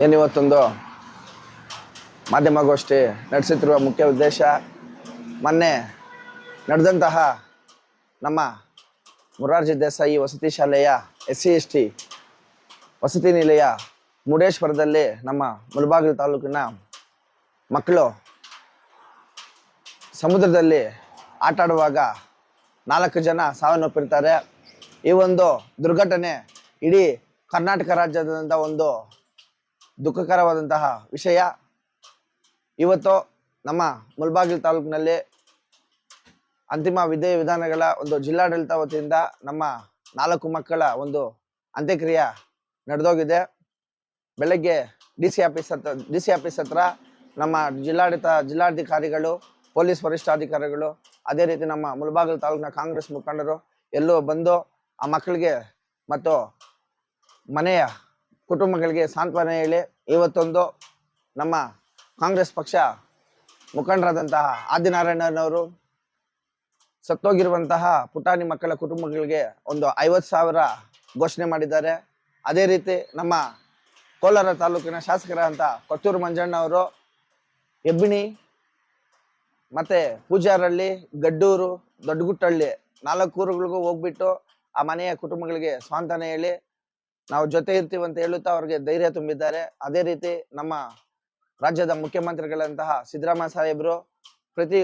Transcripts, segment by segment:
ಏನಿವತ್ತೊಂದು ಮಾಧ್ಯಮಗೋಷ್ಠಿ ನಡೆಸುತ್ತಿರುವ ಮುಖ್ಯ ಉದ್ದೇಶ, ಮೊನ್ನೆ ನಡೆದಂತಹ ನಮ್ಮ ಮುರಾರ್ಜಿ ದೇಸಾಯಿ ವಸತಿ ಶಾಲೆಯ ಎಸ್ ಸಿ ಎಸ್ ಟಿ ವಸತಿ ನಿಲಯ ಮುರುಡೇಶ್ವರದಲ್ಲಿ ನಮ್ಮ ಮುಳಬಾಗಿಲು ತಾಲೂಕಿನ ಮಕ್ಕಳು ಸಮುದ್ರದಲ್ಲಿ ಆಟ ಆಡುವಾಗ ನಾಲ್ಕು ಜನ ಸಾವನ್ನಪ್ಪಿರ್ತಾರೆ ಈ ಒಂದು ದುರ್ಘಟನೆ ಇಡೀ ಕರ್ನಾಟಕ ರಾಜ್ಯದಿಂದ ಒಂದು ದುಃಖಕರವಾದಂತಹ ವಿಷಯ. ಇವತ್ತು ನಮ್ಮ ಮುಲ್ಬಾಗಿಲ್ ತಾಲೂಕಿನಲ್ಲಿ ಅಂತಿಮ ವಿಧಿ ವಿಧಾನಗಳ ಒಂದು ಜಿಲ್ಲಾಡಳಿತ ವತಿಯಿಂದ ನಮ್ಮ ನಾಲ್ಕು ಮಕ್ಕಳ ಒಂದು ಅಂತ್ಯಕ್ರಿಯೆ ನಡೆದೋಗಿದೆ. ಬೆಳಗ್ಗೆ ಡಿ ಸಿ ಆಫೀಸ್ ಹತ್ರ ಡಿ ಸಿ ಆಫೀಸ್ ಹತ್ರ ನಮ್ಮ ಜಿಲ್ಲಾಡಳಿತ, ಜಿಲ್ಲಾಧಿಕಾರಿಗಳು, ಪೊಲೀಸ್ ವರಿಷ್ಠಾಧಿಕಾರಿಗಳು, ಅದೇ ರೀತಿ ನಮ್ಮ ಮುಳಬಾಗಿಲು ತಾಲೂಕಿನ ಕಾಂಗ್ರೆಸ್ ಮುಖಂಡರು ಎಲ್ಲೋ ಬಂದು ಆ ಮಕ್ಕಳಿಗೆ ಮತ್ತು ಮನೆಯ ಕುಟುಂಬಗಳಿಗೆ ಸಾಂತ್ವನ ಹೇಳಿ ಇವತ್ತೊಂದು ನಮ್ಮ ಕಾಂಗ್ರೆಸ್ ಪಕ್ಷ ಮುಖಂಡರಾದಂತಹ ಆದಿನಾರಾಯಣನವರು ಸತ್ತೋಗಿರುವಂತಹ ಪುಟಾಣಿ ಮಕ್ಕಳ ಕುಟುಂಬಗಳಿಗೆ ಒಂದು ಐವತ್ತು ಸಾವಿರ ಘೋಷಣೆ ಮಾಡಿದ್ದಾರೆ. ಅದೇ ರೀತಿ ನಮ್ಮ ಕೋಲಾರ ತಾಲೂಕಿನ ಶಾಸಕರಾದಂಥ ಕೊತ್ತೂರು ಮಂಜಣ್ಣ ಅವರು ಹೆಬ್ಬಿಣಿ ಮತ್ತು ಪೂಜಾರಳ್ಳಿ, ಗಡ್ಡೂರು ದೊಡ್ಡಗುಟ್ಟಹಳ್ಳಿ ನಾಲ್ಕು ಊರುಗಳಿಗೂ ಹೋಗ್ಬಿಟ್ಟು ಆ ಮನೆಯ ಕುಟುಂಬಗಳಿಗೆ ಸ್ವಾಂತನ ಹೇಳಿ ನಾವು ಜೊತೆ ಇರ್ತೀವಿ ಅಂತ ಹೇಳುತ್ತಾ ಅವ್ರಿಗೆ ಧೈರ್ಯ ತುಂಬಿದ್ದಾರೆ. ಅದೇ ರೀತಿ ನಮ್ಮ ರಾಜ್ಯದ ಮುಖ್ಯಮಂತ್ರಿಗಳಂತಹ ಸಿದ್ದರಾಮಯ್ಯ ಸಾಹೇಬರು ಪ್ರತಿ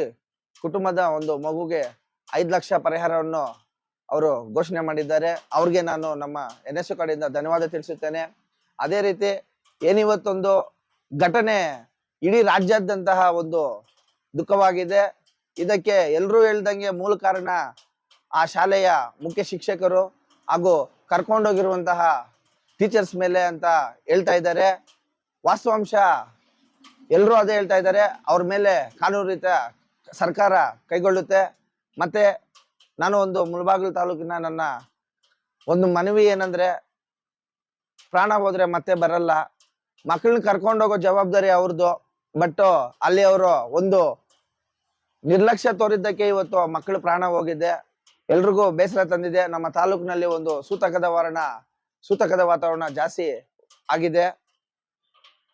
ಕುಟುಂಬದ ಒಂದು ಮಗುಗೆ ಐದು ಲಕ್ಷ ಪರಿಹಾರವನ್ನು ಅವರು ಘೋಷಣೆ ಮಾಡಿದ್ದಾರೆ. ಅವ್ರಿಗೆ ನಾನು ನಮ್ಮ ಎನ್ ಎಸ್ ಕಡೆಯಿಂದ ಧನ್ಯವಾದ ತಿಳಿಸುತ್ತೇನೆ. ಅದೇ ರೀತಿ ಏನಿವತ್ತೊಂದು ಘಟನೆ ಇಡೀ ರಾಜ್ಯಾದ್ಯಂತಹ ಒಂದು ದುಃಖವಾಗಿದೆ. ಇದಕ್ಕೆ ಎಲ್ಲರೂ ಹೇಳ್ದಂಗೆ ಮೂಲ ಕಾರಣ ಆ ಶಾಲೆಯ ಮುಖ್ಯ ಶಿಕ್ಷಕರು ಹಾಗೂ ಕರ್ಕೊಂಡೋಗಿರುವಂತಹ ಟೀಚರ್ಸ್ ಮೇಲೆ ಅಂತ ಹೇಳ್ತಾ ಇದ್ದಾರೆ. ವಾಸ್ತವಾಂಶ ಎಲ್ಲರೂ ಅದೇ ಹೇಳ್ತಾ ಇದ್ದಾರೆ. ಅವ್ರ ಮೇಲೆ ಕಾನೂನು ರೀತಿಯ ಸರ್ಕಾರ ಕೈಗೊಳ್ಳುತ್ತೆ. ಮತ್ತೆ ನಾನು ಒಂದು ಮುಳಬಾಗಿಲು ತಾಲೂಕಿನ ನನ್ನ ಒಂದು ಮನವಿ ಏನಂದ್ರೆ, ಪ್ರಾಣ ಹೋದ್ರೆ ಮತ್ತೆ ಬರಲ್ಲ. ಮಕ್ಕಳನ್ನ ಕರ್ಕೊಂಡೋಗೋ ಜವಾಬ್ದಾರಿ ಅವ್ರದ್ದು ಬಟ್ ಅಲ್ಲಿ ಅವರು ಒಂದು ನಿರ್ಲಕ್ಷ್ಯ ತೋರಿದ್ದಕ್ಕೆ ಇವತ್ತು ಮಕ್ಕಳು ಪ್ರಾಣ ಹೋಗಿದೆ. ಎಲ್ರಿಗೂ ಬೇಸರ ತಂದಿದೆ. ನಮ್ಮ ತಾಲೂಕಿನಲ್ಲಿ ಒಂದು ಸೂತಕದ ವಾರಣ ಸೂತಕದ ವಾತಾವರಣ ಜಾಸ್ತಿ ಆಗಿದೆ.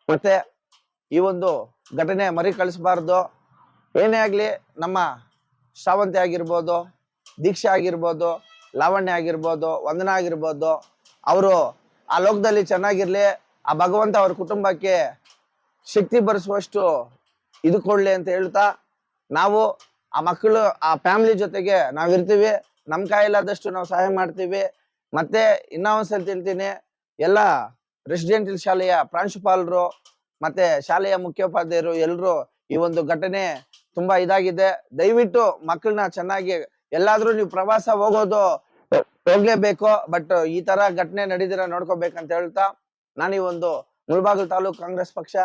ಮತ್ತೆ ಈ ಒಂದು ಘಟನೆ ಮರಿ ಕಳಿಸಬಾರ್ದು. ಏನೇ ಆಗಲಿ ನಮ್ಮ ಶ್ರಾವಂತಿ ಆಗಿರ್ಬೋದು, ದೀಕ್ಷೆ ಆಗಿರ್ಬೋದು, ಲಾವಣ್ಯ ಆಗಿರ್ಬೋದು, ವಂದನ ಆಗಿರ್ಬೋದು, ಅವರು ಆ ಲೋಕದಲ್ಲಿ ಚೆನ್ನಾಗಿರಲಿ, ಆ ಭಗವಂತ ಅವ್ರ ಕುಟುಂಬಕ್ಕೆ ಶಕ್ತಿ ಬರೆಸುವಷ್ಟು ಇದು ಕೊಡ್ಲಿ ಅಂತ ಹೇಳ್ತಾ ನಾವು ಆ ಮಕ್ಕಳು, ಆ ಫ್ಯಾಮಿಲಿ ಜೊತೆಗೆ ನಾವಿರ್ತೀವಿ. ನಮ್ಮ ಕೈಲಾದಷ್ಟು ನಾವು ಸಹಾಯ ಮಾಡ್ತೀವಿ. ಮತ್ತೆ ಇನ್ನೂ ಒಂದ್ಸಲ ತಿಳ್ತೀನಿ ಎಲ್ಲ ರೆಸಿಡೆಂಟಿಯಲ್ ಶಾಲೆಯ ಪ್ರಾಂಶುಪಾಲರು ಮತ್ತೆ ಶಾಲೆಯ ಮುಖ್ಯೋಪಾಧ್ಯಾಯರು ಎಲ್ಲರೂ ಈ ಒಂದು ಘಟನೆ ತುಂಬಾ ಇದಾಗಿದೆ. ದಯವಿಟ್ಟು ಮಕ್ಕಳನ್ನ ಚೆನ್ನಾಗಿ ಎಲ್ಲಾದ್ರೂ ನೀವು ಪ್ರವಾಸ ಹೋಗೋದು ಹೋಗ್ಲೇಬೇಕು, ಬಟ್ ಈ ತರ ಘಟನೆ ನಡೀದಿರ ನೋಡ್ಕೋಬೇಕಂತ ಹೇಳ್ತಾ ನಾನು ಈ ಒಂದು ಮುಳಬಾಗಿಲು ತಾಲೂಕು ಕಾಂಗ್ರೆಸ್ ಪಕ್ಷ,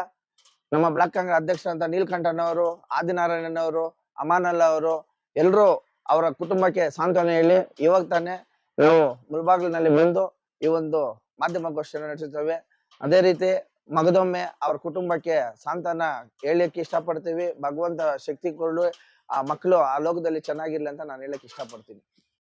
ನಮ್ಮ ಬ್ಲಾಕ್ ಕಾಂಗ್ರೆಸ್ ಅಧ್ಯಕ್ಷರಂತ ನೀಲ್ಕಂಠನವರು ಆದಿನಾರಾಯಣನವರು, ಅಮಾನಲ್ಲ ಅವರು ಎಲ್ಲರೂ ಅವರ ಕುಟುಂಬಕ್ಕೆ ಸಾಂತ್ವನ ಹೇಳಿ, ಇವಾಗ ತಾನೇ ನಾವು ಮುಳಬಾಗಿಲಿನಲ್ಲಿ ಬಂದು ಈ ಒಂದು ಮಾಧ್ಯಮಗೋಷ್ಠಿಯನ್ನು ನಡೆಸುತ್ತೇವೆ. ಅದೇ ರೀತಿ ಮಗದೊಮ್ಮೆ ಅವ್ರ ಕುಟುಂಬಕ್ಕೆ ಸಾಂತ್ವನ ಹೇಳಲಿಕ್ಕೆ ಇಷ್ಟಪಡ್ತೀವಿ. ಭಗವಂತ ಶಕ್ತಿ ಕೊಡು ಆ ಮಕ್ಕಳು ಆ ಲೋಕದಲ್ಲಿ ಚೆನ್ನಾಗಿರ್ಲಿ ಅಂತ ನಾನು ಹೇಳಕ್ ಇಷ್ಟಪಡ್ತೀನಿ.